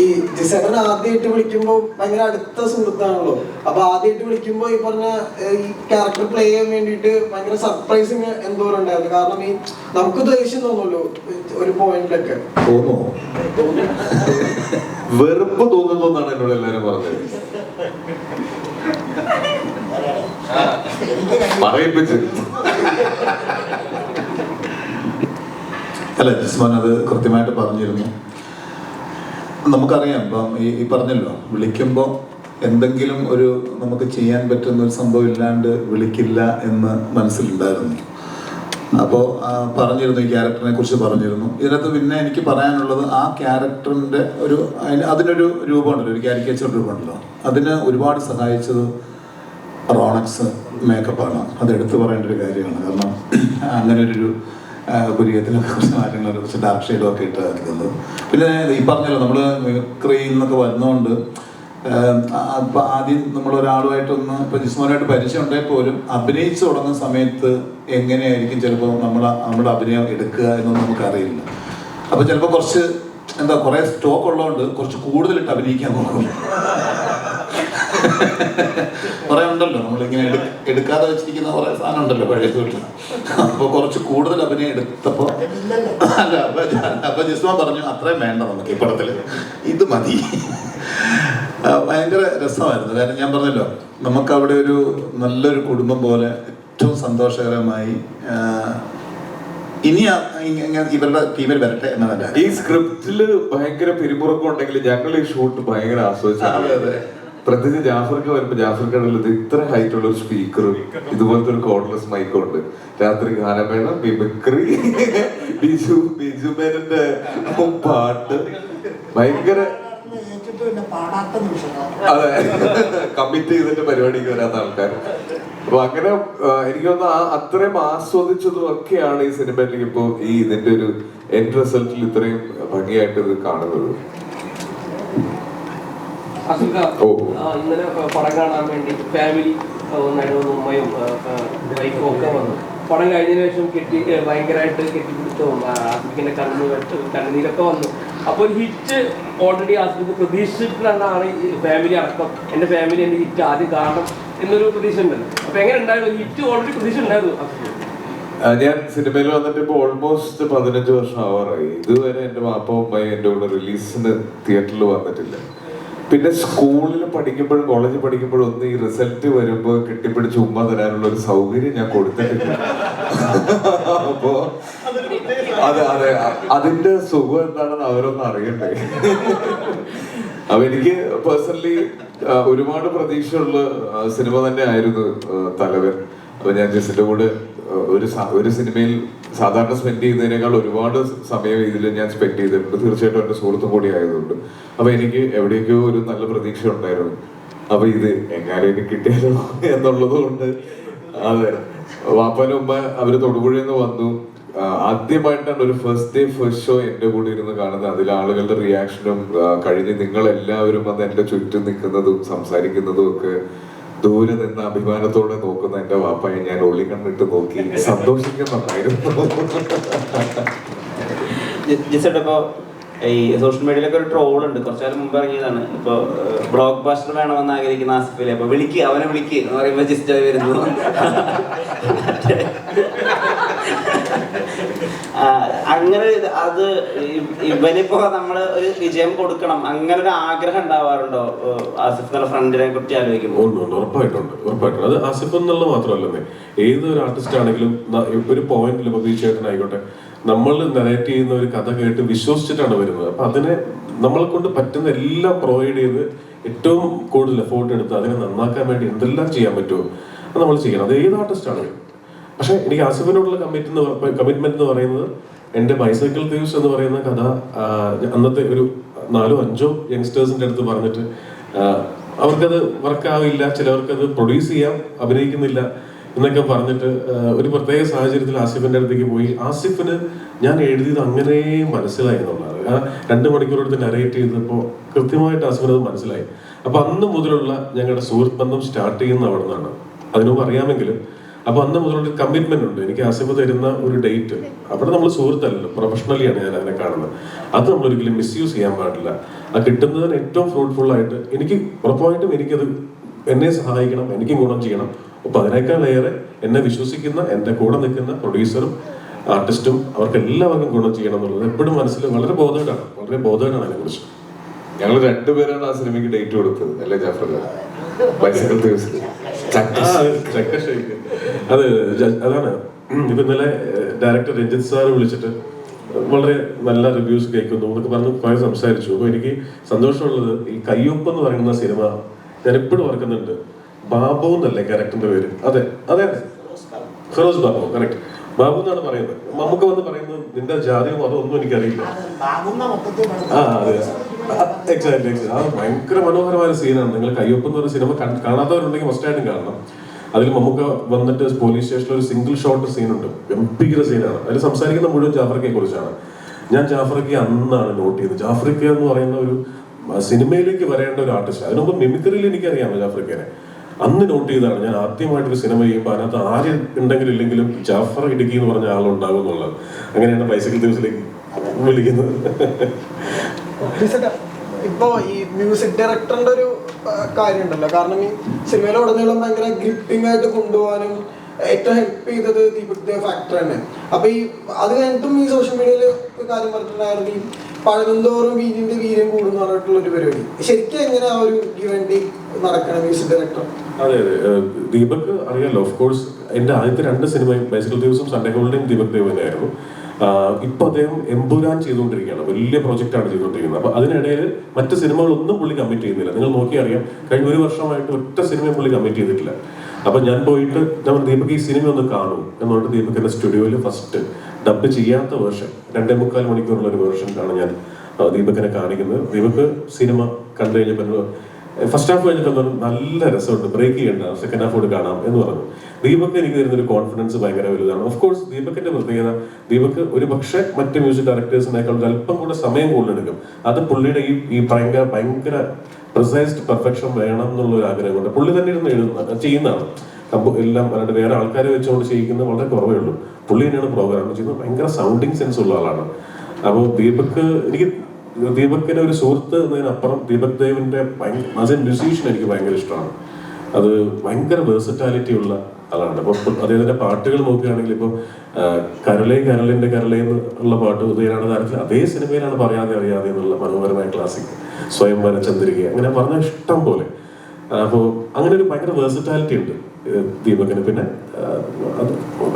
ഈ ജിസേട്ടൻ ആദ്യമായിട്ട് വിളിക്കുമ്പോ ഭയങ്കര അടുത്ത സുഹൃത്താണല്ലോ. അപ്പൊ ആദ്യമായിട്ട് വിളിക്കുമ്പോ ഈ പറഞ്ഞ ഈ ക്യാരക്ടർ പ്ലേ ചെയ്യാൻ വേണ്ടിയിട്ട് ഭയങ്കര സർപ്രൈസിങ് എന്തോരം ഉണ്ടായിരുന്നു. കാരണം ഈ നമുക്ക് ദേഷ്യം തോന്നുമല്ലോ ഒരു പോയിന്റിലൊക്കെ തോന്നോ വെറുപ്പ് തോന്നുന്നു എന്നാണ് എന്നോട് എല്ലാരും പറഞ്ഞത്. പറയിപ്പിച്ച്. അല്ല ജിസ്മാൻ അത് കൃത്യമായിട്ട് പറഞ്ഞിരുന്നു. നമുക്കറിയാം ഇപ്പം ഈ പറഞ്ഞല്ലോ വിളിക്കുമ്പോൾ എന്തെങ്കിലും ഒരു നമുക്ക് ചെയ്യാൻ പറ്റുന്ന ഒരു സംഭവം ഇല്ലാണ്ട് വിളിക്കില്ല എന്ന് മനസ്സിലുണ്ടായിരുന്നു. അപ്പോൾ പറഞ്ഞിരുന്നു ഈ ക്യാരക്ടറിനെ കുറിച്ച് പറഞ്ഞിരുന്നു. ഇതിനകത്ത് പിന്നെ എനിക്ക് പറയാനുള്ളത് ആ ക്യാരക്ടറിന്റെ ഒരു അതിന് അതിനൊരു രൂപമുണ്ടല്ലോ ഒരു ക്യാരിക്കേച്ചർ രൂപമുണ്ടല്ലോ. അതിന് ഒരുപാട് സഹായിച്ചത് റോണക്സ് മേക്കപ്പാണ്. അത് എടുത്തു പറയേണ്ട ഒരു കാര്യമാണ്. കാരണം അങ്ങനെ ഒരു പുരിയത്തിലൊക്കെ കുറച്ച് മാറ്റങ്ങളൊക്കെ കുറച്ച് ഡാർക്ക് ഷെയ്ഡും ഒക്കെ ഇട്ട് നിൽക്കുന്നത് പിന്നെ ഈ പറഞ്ഞല്ലോ നമ്മൾ മിമിക്രിയിൽ എന്നൊക്കെ വരുന്നതുകൊണ്ട് അപ്പം ആദ്യം നമ്മൾ ഒരാളുമായിട്ടൊന്ന് ഇപ്പം ജിസ്മോനായിട്ട് പരിചയം ഉണ്ടെങ്കിൽ പോലും അഭിനയിച്ചു തുടങ്ങുന്ന സമയത്ത് എങ്ങനെയായിരിക്കും ചിലപ്പോൾ നമ്മൾ നമ്മുടെ അഭിനയം എടുക്കുക എന്നൊന്നും നമുക്കറിയില്ല. അപ്പോൾ ചിലപ്പോൾ കുറച്ച് എന്താ കുറേ സ്റ്റോക്ക് ഉള്ളതുകൊണ്ട് കുറച്ച് കൂടുതലിട്ട് അഭിനയിക്കാൻ നോക്കും കുറെ ഉണ്ടല്ലോ നമ്മളിങ്ങനെ എടുക്കാതെ വെച്ചിരിക്കുന്ന കുറെ സാധനം ഉണ്ടല്ലോ പഴയ വീട്ടിൽ. അപ്പൊ കുറച്ച് കൂടുതൽ അഭിനയം എടുത്തപ്പോ അല്ല അപ്പൊ അപ്പൊ ജിസ്മ പറഞ്ഞു അത്രയും വേണ്ട നമുക്ക് ഈ പടത്തിൽ ഇത് മതി. ഭയങ്കര രസമായിരുന്നു. കാരണം ഞാൻ പറഞ്ഞല്ലോ നമുക്ക് അവിടെ ഒരു നല്ലൊരു കുടുംബം പോലെ ഏറ്റവും സന്തോഷകരമായി ഇനി ഇവരുടെ ടീമിൽ വരട്ടെ എന്നതല്ല. ഈ സ്ക്രിപ്റ്റിൽ ഭയങ്കര പിരിമുറക്കം ഉണ്ടെങ്കിൽ ഞങ്ങൾ ഈ ഷൂട്ട് ഭയങ്കര ആസ്വദിച്ചു. പ്രത്യേകിച്ച് ജാഫർക്ക് വരുമ്പോ ജാഫർക്ക് ഇത് ഇത്ര ഹൈറ്റ് ഉള്ള ഒരു സ്പീക്കറും ഇതുപോലത്തെ ഒരു കോർഡ്ലെസ് മൈക്കും ഉണ്ട്. രാത്രി ഗാനമേള മിമിക്രി ബിജു ബിജു മേനന്റെ പാട്ട്. ഭയങ്കര അതെ. കമ്മിറ്റ് ചെയ്തിട്ട് പരിപാടിക്ക് വരാത്ത ആൾക്കാർ അപ്പൊ അങ്ങനെ എനിക്ക് തോന്നുന്നു ആ അത്രയും ആസ്വദിച്ചതും ഒക്കെയാണ് ഈ സിനിമയിലേക്ക് ഇപ്പോ ഈ ഇതിന്റെ ഒരു എൻഡ് റിസൾട്ടിൽ ഇത്രയും ഭംഗിയായിട്ട് ഇത് കാണുന്നത്. ഇന്നലെ പടം കാണാൻ വേണ്ടി ഫാമിലി ഒന്നായിട്ട് വന്നു ഉമ്മയും വൈഫും ഒക്കെ വന്നു. പടം കഴിഞ്ഞതിന് ശേഷം കെട്ടി ഭയങ്കരമായിട്ട് കെട്ടിപ്പിടുത്തവും ആസ്മിക്കിന്റെ കണ്ണു കണ്ണുനീരൊക്കെ വന്നു. അപ്പോൾ ഒരു ഹിറ്റ് ഓൾറെഡി ആസ്മിക്ക് പ്രതീക്ഷിച്ചിട്ടാണ് ഫാമിലി അടക്കം. എന്റെ ഫാമിലി എന്റെ ഹിറ്റ് ആദ്യം കാണണം എന്നൊരു പ്രതീക്ഷ ഉണ്ടല്ലോ. അപ്പൊ എങ്ങനെ ഉണ്ടായിരുന്നു? ഹിറ്റ് ഓൾറെഡി പ്രതീക്ഷ ഉണ്ടായിരുന്നു ആസ്മിക്ക് ആ, ഞാൻ സിനിമയിൽ വന്നിട്ട് ഇപ്പൊ ഓൾമോസ്റ്റ് പതിനഞ്ച് വർഷം ആവാറായി. ഇതുവരെ എന്റെ മാപ്പ ഉമ്മയും എന്റെ കൂടെ റിലീസിന് തിയേറ്ററിൽ വന്നിട്ടില്ല. പിന്നെ സ്കൂളിൽ പഠിക്കുമ്പോഴും കോളേജിൽ പഠിക്കുമ്പോഴും ഒന്ന് ഈ റിസൾട്ട് വരുമ്പോൾ കെട്ടിപ്പിടിച്ച് ഉമ്മ തരാനുള്ള ഒരു സൗകര്യം ഞാൻ കൊടുത്തിട്ടില്ല. അപ്പോ അതെ അതെ അതിന്റെ സുഖം എന്താണെന്ന് അവരൊന്നും അറിയണ്ടേ. അപ്പൊ എനിക്ക് പേഴ്സണലി ഒരുപാട് പ്രതീക്ഷയുള്ള സിനിമ തന്നെ ആയിരുന്നു തലവൻ. അപ്പൊ ഞാൻ ജസിന്റെ കൂടെ ഒരു ഒരു സിനിമയിൽ സാധാരണ സ്പെൻഡ് ചെയ്യുന്നതിനേക്കാൾ ഒരുപാട് സമയം ഇതിൽ ഞാൻ സ്പെൻഡ് ചെയ്തിട്ടുണ്ട്. തീർച്ചയായിട്ടും എന്റെ സുഹൃത്തും കൂടി ആയതുകൊണ്ട്. അപ്പൊ എനിക്ക് എവിടെയൊക്കെയോ ഒരു നല്ല പ്രതീക്ഷ ഉണ്ടായിരുന്നു. അപ്പൊ ഇത് എങ്ങാനും കിട്ടിയാലോ എന്നുള്ളത് കൊണ്ട്. അതെ. വാപ്പാനും ഉമ്മ അവർ തൊടുപുഴയിൽ നിന്ന് വന്നു. ആദ്യമായിട്ടാണ് ഒരു ഫസ്റ്റ് ഡേ ഫസ്റ്റ് ഷോ എന്റെ കൂടെ ഇരുന്ന് കാണുന്നത്. അതിൽ ആളുകളുടെ റിയാക്ഷനും കഴിഞ്ഞ് നിങ്ങൾ എല്ലാവരും വന്ന് എന്റെ ചുറ്റും നിൽക്കുന്നതും സംസാരിക്കുന്നതും ഒക്കെ ദൂരെ നിന്ന് അഭിമാനത്തോടെ നോക്കുന്ന എന്റെ വാപ്പയെ ഞാൻ ഒളികണ്ണിട്ട് നോക്കി സന്തോഷിക്കുന്നുണ്ടായിരുന്നു. ഈ സോഷ്യൽ മീഡിയയിലൊക്കെ ഒരു ട്രോൾ ഉണ്ട്. കുറച്ചു കാലം മുമ്പ് ഇറങ്ങിയതാണ്. ഇപ്പൊ ബ്ലോക്ക് ബാസ്റ്റർ വേണമെന്ന് ആഗ്രഹിക്കുന്ന ആസിഫിലെ അപ്പൊ വിളിക്ക് അവനെ വിളിക്ക് എന്ന് പറയുമ്പോ ജിസ്റ്റായി വരുന്നു. അങ്ങനെ അത് ഇവനിപ്പോ നമ്മൾ ഒരു വിജയം കൊടുക്കണം അങ്ങനെ ഒരു ആഗ്രഹം ഉണ്ടാവാറുണ്ടോ? ആസിഫ് എന്നുള്ള ഫ്രണ്ടിനെ കുറിച്ച് ആലോചിക്കുമ്പോൾ ഉറപ്പായിട്ടുണ്ട് ഉറപ്പായിട്ടുണ്ട് അത് ആസിഫ് എന്നുള്ള മാത്രമല്ലെന്നേ ഏതൊരു ആർട്ടിസ്റ്റ് ആണെങ്കിലും ഒരു പോയിന്റിൽ ഇപ്പോൾ ചേട്ടനായിക്കോട്ടെ നമ്മൾ നെറേറ്റ് ചെയ്യുന്ന ഒരു കഥ കേട്ട് വിശ്വസിച്ചിട്ടാണ് വരുന്നത്. അപ്പൊ അതിനെ നമ്മളെ കൊണ്ട് പറ്റുന്ന എല്ലാം പ്രൊവൈഡ് ചെയ്ത് ഏറ്റവും കൂടുതൽ എഫോർട്ട് എടുത്ത് അതിനെ നന്നാക്കാൻ വേണ്ടി എന്തെല്ലാം ചെയ്യാൻ പറ്റുമോ അത് നമ്മൾ ചെയ്യണം. അത് ഏത് ആർട്ടിസ്റ്റ് ആണെങ്കിലും. പക്ഷെ എനിക്ക് ആസിഫിനോടുള്ള കമ്മിറ്റ് എന്ന് കമ്മിറ്റ്മെന്റ് എന്ന് പറയുന്നത് എന്റെ ബൈസൈക്കിൾ തീവ്സ് എന്ന് പറയുന്ന കഥ അന്നത്തെ ഒരു നാലോ അഞ്ചോ യങ്സ്റ്റേഴ്സിന്റെ അടുത്ത് പറഞ്ഞിട്ട് അവർക്കത് വർക്കാവില്ല ചിലവർക്കത് പ്രൊഡ്യൂസ് ചെയ്യാം അഭിനയിക്കുന്നില്ല എന്നൊക്കെ പറഞ്ഞിട്ട് ഒരു പ്രത്യേക സാഹചര്യത്തിൽ ആസിഫിന്റെ അടുത്തേക്ക് പോയി. ആസിഫിന് ഞാൻ എഴുതിയത് അങ്ങനെ മനസ്സിലായി എന്നുള്ളതാണ്. ആ രണ്ട് മണിക്കൂർ എടുത്ത് നരേറ്റ് ചെയ്തപ്പോൾ കൃത്യമായിട്ട് ആസിഫിന് അത് മനസ്സിലായി. അപ്പൊ അന്ന് മുതലുള്ള ഞങ്ങളുടെ സുഹൃത്ത് ബന്ധം സ്റ്റാർട്ട് ചെയ്യുന്ന അവിടെ നിന്നാണ് അതിനു അറിയാമെങ്കിലും അപ്പൊ അന്ന് മുതലൊരു കമ്മിറ്റ്മെന്റ് ഉണ്ട്. എനിക്ക് ആസിഫ് തരുന്ന ഒരു ഡേറ്റ് അവിടെ നമ്മൾ സുഹൃത്തല്ലല്ലോ. പ്രൊഫഷണലിയാണ് ഞാൻ അതിനെ കാണുന്നത്. അത് നമ്മൾ ഒരിക്കലും മിസ്യൂസ് ചെയ്യാൻ പാടില്ല. ആ കിട്ടുന്നതിന് ഏറ്റവും ഫ്രൂട്ട്ഫുൾ ആയിട്ട് എനിക്ക് ഉറപ്പായിട്ടും എനിക്കത് എന്നെ സഹായിക്കണം എനിക്ക് ഗുണം ചെയ്യണം. അപ്പൊ അതിനേക്കാളേറെ എന്നെ വിശ്വസിക്കുന്ന എന്റെ കൂടെ നിൽക്കുന്ന പ്രൊഡ്യൂസറും ആർട്ടിസ്റ്റും അവർക്ക് എല്ലാവർക്കും ഗുണം ചെയ്യണം എന്നുള്ളത് എപ്പോഴും മനസ്സിൽ വളരെ ബോധേഡാണ് വളരെ ബോധേഡാണ് അതിനെക്കുറിച്ച്. ഞങ്ങൾ രണ്ടുപേരാണ് ആ സിനിമയ്ക്ക് ഡേറ്റ് കൊടുത്തത്. അല്ലേ ജാഫർ ദിവസം ആ, ചക്ക ഷേക്ക്. അത് അതാണ്. ഇപ്പൊ ഇന്നലെ ഡയറക്ടർ രഞ്ജിത് സാർ വിളിച്ചിട്ട് വളരെ നല്ല റിവ്യൂസ് കേൾക്കുന്നു എന്നൊക്കെ പറഞ്ഞ് കുറെ സംസാരിച്ചു. അപ്പൊ എനിക്ക് സന്തോഷമുള്ളത് ഈ കയ്യൊപ്പ് എന്ന് പറയുന്ന സിനിമ ഞാൻ എപ്പോഴും ഓർക്കുന്നുണ്ട്. ബാബു എന്നല്ലേ ക്യാരക്ടറിന്റെ പേര്? അതെ അതെ. ഫിറോസ് ബാബു കറക്റ്റ് ബാബു എന്നാണ് പറയുന്നത്. നമുക്ക് വന്ന് പറയുന്നത് നിന്റെ ജാതിയോ അതൊന്നും എനിക്കറിയില്ല. ആ അതെ. ഭയങ്കര മനോഹരമായ സീനാണ് നിങ്ങൾ കയ്യൊപ്പ് എന്ന് പറയുന്ന സിനിമ കാണാത്തവരുണ്ടെങ്കിൽ കാണാത്തവരുണ്ടെങ്കിൽ മസ്റ്റായിട്ടും കാണണം. അതിൽ നമുക്ക് വന്നിട്ട് പോലീസ് സ്റ്റേഷനിൽ ഒരു സിംഗിൾ ഷോട്ട് സീനുണ്ട് ഗംഭീര സീനാണ് അതിൽ സംസാരിക്കുന്ന മുഴുവൻ ജാഫർക്കയെ കുറിച്ചാണ്. ഞാൻ ജാഫർക്കെ അന്നാണ് നോട്ട് ചെയ്തത്. ജാഫർക്ക എന്ന് പറയുന്ന ഒരു സിനിമയിലേക്ക് വരേണ്ട ഒരു ആർട്ടിസ്റ്റ് അതിനുമ്പ് മിമിക്രിയിൽ എനിക്കറിയാമോ ജാഫർക്കനെ അന്ന് നോട്ട് ചെയ്താണ് ഞാൻ ആദ്യമായിട്ട് ഒരു സിനിമ ചെയ്യുമ്പോൾ അതിനകത്ത് ആര് ഉണ്ടെങ്കിലും ഇല്ലെങ്കിലും ജാഫർ ഇടുക്കി എന്ന് പറഞ്ഞ ആളുണ്ടാകും എന്നുള്ളത്. അങ്ങനെയാണ് ബൈസിക്കിൾ ദിവസത്തിലേക്ക് വിളിക്കുന്നത്. ഇപ്പോ ഈ മ്യൂസിക് ഡയറക്ടറിന്റെ ഒരു കാര്യമുണ്ടല്ലോ. കാരണം ഈ സിനിമയിലെ ഉടനീളം ഭയങ്കര ഗ്രിപ്പിംഗ് ആയിട്ട് കൊണ്ടുപോകാനും ഏറ്റവും ഹെൽപ്പ് ചെയ്തത് ദീപക് ഫാക്ടർ തന്നെ. അപ്പൊ ഈ അത് കഴിഞ്ഞിട്ടും ഈ സോഷ്യൽ മീഡിയയിൽ കാര്യം പറഞ്ഞിട്ടുണ്ടായിരുന്നു. ഈ പഴനന്തോറും വീരിന്റെ വീര്യം കൂടുന്ന പറഞ്ഞിട്ടുള്ള ഒരു പരിപാടി. ശരിക്കും എങ്ങനെ ആ ഒരു ഇവന്റ് നടക്കണം മ്യൂസിക് ഡയറക്ടർ അതെ അതെ. ദീപക് അറിയാലോ ഓഫ് കോഴ്സ് എന്റെ ആദ്യത്തെ രണ്ട് സിനിമയും ബൈസിക്കൽ ദിവസം സൺഡേ ഹോളിഡേയും ദീപക് ദേവ് തന്നെയായിരുന്നു. ആഹ് ഇപ്പൊ അദ്ദേഹം എമ്പുരാൻ ചെയ്തുകൊണ്ടിരിക്കുകയാണ്. വലിയ പ്രോജക്റ്റ് ആണ് ചെയ്തുകൊണ്ടിരിക്കുന്നത്. അപ്പൊ അതിനിടയിൽ മറ്റ് സിനിമകളൊന്നും പുള്ളി കമ്മിറ്റ് ചെയ്യുന്നില്ല. നിങ്ങൾ നോക്കിയറിയാം കഴിഞ്ഞ ഒരു വർഷമായിട്ട് ഒറ്റ സിനിമയും പുള്ളി കമ്മിറ്റ് ചെയ്തിട്ടില്ല. അപ്പൊ ഞാൻ പോയിട്ട് ഞാൻ ദീപക് ഈ സിനിമ ഒന്ന് കാണും. എന്ന് പറഞ്ഞിട്ട് ദീപക് എന്റെ സ്റ്റുഡിയോയിൽ ഫസ്റ്റ് ഡബ് ചെയ്യാത്ത വേർഷൻ രണ്ടേ മുക്കാൽ മണിക്കൂറുള്ള ഒരു വേർഷനിലാണ് ഞാൻ ദീപകിനെ കാണിക്കുന്നത്. ദീപക് സിനിമ കണ്ടു കഴിഞ്ഞപ്പോൾ ഫസ്റ്റ് ഹാഫ് കഴിഞ്ഞിട്ട് നല്ല രസമുണ്ട്. ബ്രേക്ക് ചെയ്യണ്ട. സെക്കൻഡ് ഹാഫ് കൂടെ കാണാം എന്ന് പറഞ്ഞു. ദീപക് എനിക്ക് തരുന്നൊരു കോൺഫിഡൻസ് ഭയങ്കര വലുതാണ്. ഓഫ് കോഴ്സ് ദീപകിന്റെ പ്രത്യേകത ദീപക് ഒരു പക്ഷേ മറ്റ് മ്യൂസിക് ഡയറക്ടേഴ്സിനേക്കാൾ അല്പം കൂടെ സമയം കൂടുതലെടുക്കും. അത് പുള്ളിയുടെ ഈ ഈ ഭയങ്കര ഭയങ്കര പ്രിസൈസ്ഡ് പെർഫെക്ഷൻ വേണം എന്നുള്ള ഒരു ആഗ്രഹമുണ്ട്. പുള്ളി തന്നെ ഇരുന്ന് എഴുതുന്ന ചെയ്യുന്നതാണ്. അപ്പോൾ എല്ലാം അല്ലാണ്ട് വേറെ ആൾക്കാരെ വെച്ചുകൊണ്ട് ചെയ്യിക്കുന്നത് വളരെ കുറവേ ഉള്ളൂ. പുള്ളി തന്നെയാണ് പ്രോഗ്രാം ചെയ്യുന്നത്. ഭയങ്കര സൗണ്ടിങ് സെൻസ് ഉള്ള ആളാണ്. അപ്പോൾ ദീപക് എനിക്ക് ദീപക്കിന്റെ ഒരു സുഹൃത്ത് എന്നതിനപ്പുറം ദീപക് ദേവിന്റെ ആസ് എ മ്യൂസീഷ്യൻ എനിക്ക് ഭയങ്കര ഇഷ്ടമാണ്. അത് ഭയങ്കര വേഴ്സറ്റാലിറ്റി ഉള്ള ആളാണ്. അപ്പോൾ അദ്ദേഹത്തിന്റെ പാട്ടുകൾ നോക്കുകയാണെങ്കിൽ ഇപ്പോൾ കരളെ കരളിന്റെ കരളെ എന്നുള്ള പാട്ട് ഉദയനാണ് താരത്തിൽ. അതേ സിനിമയിലാണ് പറയാതെ അറിയാതെ എന്നുള്ള മനോഹരമായ ക്ലാസിക് സ്വയംവര ചന്ദ്രിക അങ്ങനെ പറഞ്ഞ ഇഷ്ടം പോലെ. അപ്പോൾ അങ്ങനെ ഒരു ഭയങ്കര വേഴ്സറ്റാലിറ്റി ഉണ്ട് ദീപകന്. പിന്നെ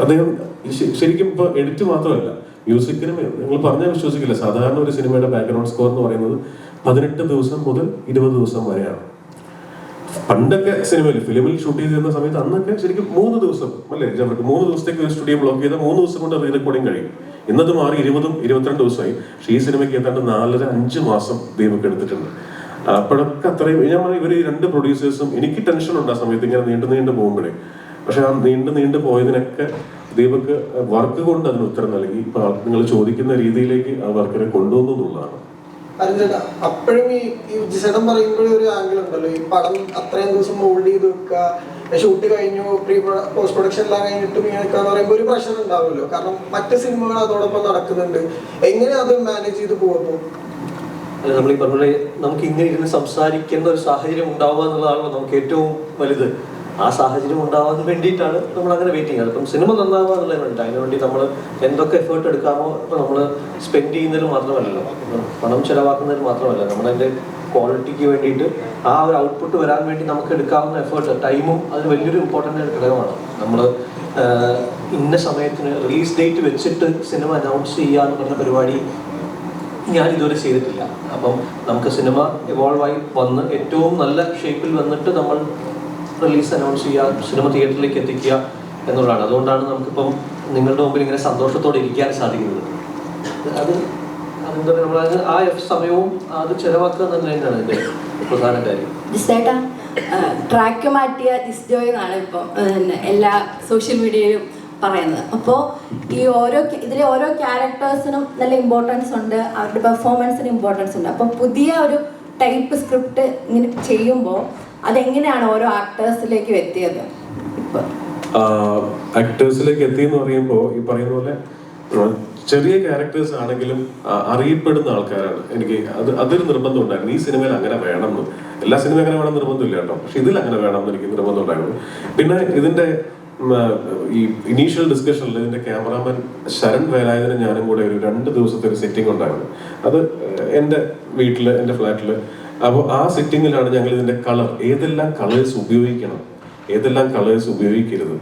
അദ്ദേഹം ശരിക്കും ഇപ്പൊ എഡിറ്റ് മാത്രമല്ല മ്യൂസിക്കിനും നിങ്ങൾ പറഞ്ഞാൽ വിശ്വസിക്കില്ല. സാധാരണ ഒരു സിനിമയുടെ ബാക്ക്ഗ്രൗണ്ട് സ്കോർ എന്ന് പറയുന്നത് പതിനെട്ട് ദിവസം മുതൽ ഇരുപത് ദിവസം വരെയാണ്. പണ്ടൊക്കെ സിനിമയിൽ ഫിലിമിൽ ഷൂട്ട് ചെയ്തിരുന്ന സമയത്ത് അന്നൊക്കെ ശരിക്കും മൂന്ന് ദിവസം അല്ലേ അവർക്ക് മൂന്ന് ദിവസത്തേക്ക് ഒരു സ്റ്റുഡിയോ ബ്ലോക്ക് ചെയ്താൽ മൂന്ന് ദിവസം കൊണ്ട് റീ റെക്കോർഡിങ് കഴിയും. ഇന്നത് മാറി ഇരുപതും ഇരുപത്തിരണ്ട് ദിവസമായി. പക്ഷേ ഈ സിനിമയ്ക്ക് ഏതാണ്ട് നാലര അഞ്ച് മാസം ദീപക് എടുത്തിട്ടുണ്ട്. അപ്പോഴൊക്കെ അത്രയും ഞാൻ പറയും ഇവർ ഈ രണ്ട് പ്രൊഡ്യൂസേഴ്സും എനിക്ക് ടെൻഷൻ ഉണ്ട് ആ സമയത്ത് ഇങ്ങനെ നീണ്ടു നീണ്ടു പോകുമ്പോഴേ. പക്ഷെ ആ നീണ്ടു നീണ്ടു പോയതിനൊക്കെ ദീപക് വർക്ക് കൊണ്ട് അതിന് ഉത്തരം നൽകി. ഇപ്പൊ നിങ്ങൾ ചോദിക്കുന്ന രീതിയിലേക്ക് ആ വർക്കിനെ കൊണ്ടുവന്നു എന്നുള്ളതാണ്. അപ്പോഴും ഈ ഈ ജിസേടൻ പറയുമ്പോഴും ഒരു ആംഗിൾ ഉണ്ടല്ലോ. ഈ പടം അത്രയും ദിവസം ഹോൾഡ് ചെയ്ത് വെക്കുക ഷൂട്ട് കഴിഞ്ഞു പ്രീ പോസ്റ്റ് പ്രൊഡക്ഷൻ എല്ലാം കഴിഞ്ഞിട്ടും ഇങ്ങനെയൊക്കെ എന്ന് പറയുമ്പോൾ ഒരു പ്രശ്നം ഉണ്ടാവുമല്ലോ. കാരണം മറ്റ് സിനിമകൾ അതോടൊപ്പം നടക്കുന്നുണ്ട്. എങ്ങനെ അത് മാനേജ് ചെയ്ത് പോകുമ്പോൾ നമ്മൾ ഈ പറഞ്ഞ നമുക്ക് ഇങ്ങനെ ഇരുന്ന് സംസാരിക്കേണ്ട ഒരു സാഹചര്യം ഉണ്ടാവുക എന്നുള്ളതാണ് നമുക്ക് ഏറ്റവും വലുത്. ആ സാഹചര്യം ഉണ്ടാവാൻ വേണ്ടിയിട്ടാണ് നമ്മൾ അങ്ങനെ വെയിറ്റിംഗ് അപ്പം സിനിമ നന്നാവുക എന്നുള്ളതിന് വേണ്ടി അതിന് വേണ്ടി നമ്മൾ എന്തൊക്കെ എഫേർട്ട് എടുക്കാമോ ഇപ്പം നമ്മൾ സ്പെൻഡ് ചെയ്യുന്നതിൽ മാത്രമല്ലല്ലോ. പണം ചിലവാക്കുന്നതിൽ മാത്രമല്ല. നമ്മളതിന്റെ ക്വാളിറ്റിക്ക് വേണ്ടിയിട്ട് ആ ഒരു ഔട്ട്പുട്ട് വരാൻ വേണ്ടി നമുക്ക് എടുക്കാവുന്ന എഫേർട്ട് ടൈമും അത് വലിയൊരു ഇമ്പോർട്ടന്റ് ഘടകമാണ്. നമ്മൾ ഇന്ന സമയത്തിന് റിലീസ് ഡേറ്റ് വെച്ചിട്ട് സിനിമ അനൗൺസ് ചെയ്യാന്ന് പറഞ്ഞ പരിപാടി ഞാൻ ഇതുവരെ ചെയ്തിട്ടില്ല. അപ്പം നമുക്ക് സിനിമ ഇവോൾവ് ആയി വന്ന് ഏറ്റവും നല്ല ഷേപ്പിൽ വന്നിട്ട് നമ്മൾ റിലീസ് അനൗൺസ് ചെയ്യുക സിനിമ തിയേറ്ററിലേക്ക് എത്തിക്കുക എന്നുള്ളതാണ്. അതുകൊണ്ടാണ് നമുക്കിപ്പം നിങ്ങളുടെ മുമ്പിൽ ഇങ്ങനെ സന്തോഷത്തോടെ ഇരിക്കാൻ സാധിക്കുന്നത്. അത് അതെന്താ പറയുക സമയവും അത് ചെലവാക്കുക തന്നെയാണ് അതിന്റെ പ്രധാന കാര്യം. ട്രാക്ക് മാറ്റിയ ജിസ്ജോയ് എന്നാണ് ഇപ്പം എല്ലാ സോഷ്യൽ മീഡിയയിലും പറയുന്നത്. അപ്പോൾ ഈ ഓരോ ഇതിലെ ഓരോ ക്യാരക്ടേഴ്സിനും നല്ല ഇമ്പോർട്ടൻസ് ഉണ്ട് അവരുടെ പെർഫോമൻസിന് ഇമ്പോർട്ടൻസ് ഉണ്ട്. അപ്പം പുതിയ ഒരു ടൈപ്പ് സ്ക്രിപ്റ്റ് ഇങ്ങനെ ചെയ്യുമ്പോൾ അതെങ്ങനെയാണ് ഓരോ ആക്ടേഴ്സിലേക്ക് എത്തിയത്? ആക്ടേഴ്സിലേക്ക് എത്തി എന്ന് പറയുമ്പോൾ ഈ പറയുന്ന പോലെ ചെറിയ ക്യാരക്ടേഴ്സ് ആണെങ്കിലും അറിയപ്പെടുന്ന ആൾക്കാരാണ്. എനിക്ക് അത് അതൊരു നിർബന്ധം ഉണ്ടായിരുന്നു. ഈ സിനിമയിൽ അങ്ങനെ വേണം എന്ന് എല്ലാ സിനിമ അങ്ങനെ വേണം നിർബന്ധമില്ല കേട്ടോ. പക്ഷെ ഇതിൽ അങ്ങനെ വേണം എന്ന് എനിക്ക് നിർബന്ധം ഉണ്ടായിരുന്നു. പിന്നെ ഇതിന്റെ ഈ ഇനീഷ്യൽ ഡിസ്കഷനിൽ ഇതിന്റെ ക്യാമറാമാൻ ശരൺ വേലായുധനും ഞാനും കൂടെ ഒരു രണ്ട് ദിവസത്തെ ഒരു സെറ്റിംഗ് ഉണ്ടായിരുന്നു. അത് എന്റെ വീട്ടിൽ എന്റെ ഫ്ലാറ്റിൽ അപ്പോൾ ആ സെറ്റിങ്ങിലാണ് ഞങ്ങൾ ഇതിന്റെ കളർ ഏതെല്ലാം കളേഴ്സ് ഉപയോഗിക്കണം? ഏതെല്ലാം കളേഴ്സ് ഉപയോഗിക്കരുത്?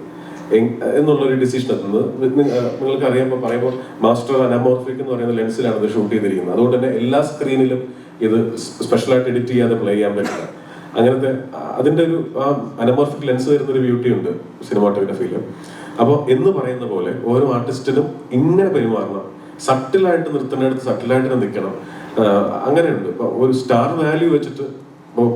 എന്നുള്ള എന്നുള്ളൊരു ഡിസിഷൻ എത്തുന്നത് നിങ്ങൾക്ക് അറിയുമ്പോൾ പറയുമ്പോൾ മാസ്റ്റർ അനമോർഫിക് എന്ന് പറയുന്ന ലെൻസിലാണ് ഇത് ഷൂട്ട് ചെയ്തിരിക്കുന്നത്. അതുകൊണ്ട് തന്നെ എല്ലാ സ്ക്രീനിലും ഇത് സ്പെഷ്യലായിട്ട് എഡിറ്റ് ചെയ്യാതെ പ്ലേ ചെയ്യാൻ പറ്റില്ല. അങ്ങനത്തെ അതിന്റെ ഒരു ആ അനമോർഫിക് ലെൻസ് വരുന്ന ഒരു ബ്യൂട്ടി ഉണ്ട് സിനിമാറ്റോഗ്രാഫിയിൽ അപ്പോൾ എന്ന് പറയുന്ന പോലെ ഓരോ ആർട്ടിസ്റ്റിനും ഇങ്ങനെ പെരുമാറണം. സട്ടിലായിട്ട് നിർത്തേണ്ടടുത്ത് സട്ടിലായിട്ട് നിൽക്കണം. അങ്ങനെയുണ്ട്. ഇപ്പൊ ഒരു സ്റ്റാർ വാല്യൂ വെച്ചിട്ട് ഇപ്പോൾ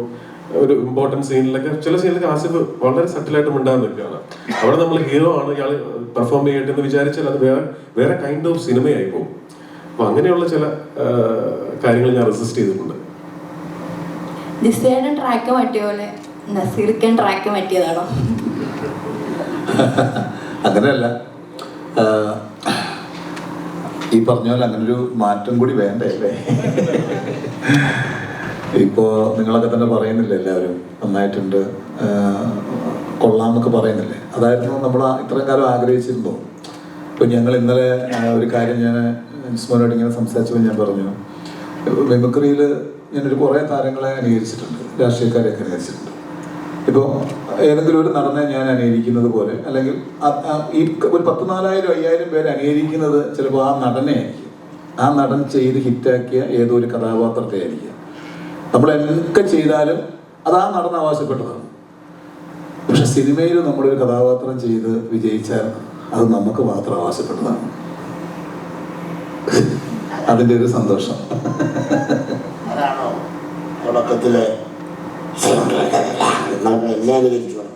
ഒരു ഇമ്പോർട്ടന്റ് സീനിലൊക്കെ ചില സീനിലൊക്കെ ആസിഫ് വളരെ സട്ടിലായിട്ട് മിണ്ടാൻ നിൽക്കുകയാണ്. അവിടെ നമ്മൾ ഹീറോ ആണ് ഇയാൾ പെർഫോം ചെയ്യട്ടെ എന്ന് വിചാരിച്ചാൽ അത് വേറെ വേറെ കൈൻഡ് ഓഫ് സിനിമയായി പോകും. അപ്പൊ അങ്ങനെയുള്ള ചില കാര്യങ്ങൾ ഞാൻ റെസിസ്റ്റ് ചെയ്തിട്ടുണ്ട്. ട്രാക്ക് മാറ്റിയ പോലെ നസീർക്കൻ ട്രാക്ക് മാറ്റിയതാണോ? അങ്ങനെയല്ല. ഈ പറഞ്ഞ പോലെ അങ്ങനൊരു മാറ്റം കൂടി വേണ്ടേ? അല്ലേ ഇപ്പോ നിങ്ങളൊക്കെ തന്നെ പറയുന്നില്ലേ എല്ലാവരും? നന്നായിട്ടുണ്ട്. കൊള്ളാമെന്നൊക്കെ പറയുന്നില്ലേ? അതായിരുന്നു നമ്മൾ ഇത്രയും കാലം ആഗ്രഹിച്ചിരുന്നോ. ഇപ്പൊ ഞങ്ങൾ ഇന്നലെ ഒരു കാര്യം ഞാൻ ഇസ്മോനോട് ഇങ്ങനെ സംസാരിച്ചപ്പോൾ ഞാൻ പറഞ്ഞു. മിമിക്രിയിൽ ഞാനൊരു കുറേ താരങ്ങളെ അനുകരിച്ചിട്ടുണ്ട് രാഷ്ട്രീയക്കാരെയൊക്കെ അനുകരിച്ചിട്ടുണ്ട് ഇപ്പോൾ ഏതെങ്കിലും ഒരു നടനെ ഞാൻ അനുകരിക്കുന്നത് പോലെ അല്ലെങ്കിൽ ഈ ഒരു പത്ത് നാലായിരം അയ്യായിരം പേര് അനുകരിക്കുന്നത് ചിലപ്പോൾ ആ നടനെ ആ നടൻ ചെയ്ത് ഹിറ്റാക്കിയ ഏതോ ഒരു കഥാപാത്രത്തെ ആയിരിക്കും. നമ്മൾ എന്തൊക്കെ ചെയ്താലും അത് ആ നടൻ ആവശ്യപ്പെട്ടതാണ്. പക്ഷെ സിനിമയിൽ നമ്മളൊരു കഥാപാത്രം ചെയ്ത് വിജയിച്ചാൽ അത് നമുക്ക് മാത്രം ആവശ്യപ്പെട്ടതാണ്. അതിന്റെ ഒരു സന്തോഷം. അതാണോ തുടക്കത്തിൽ እግዚአብሔር ልጅ ሆነ።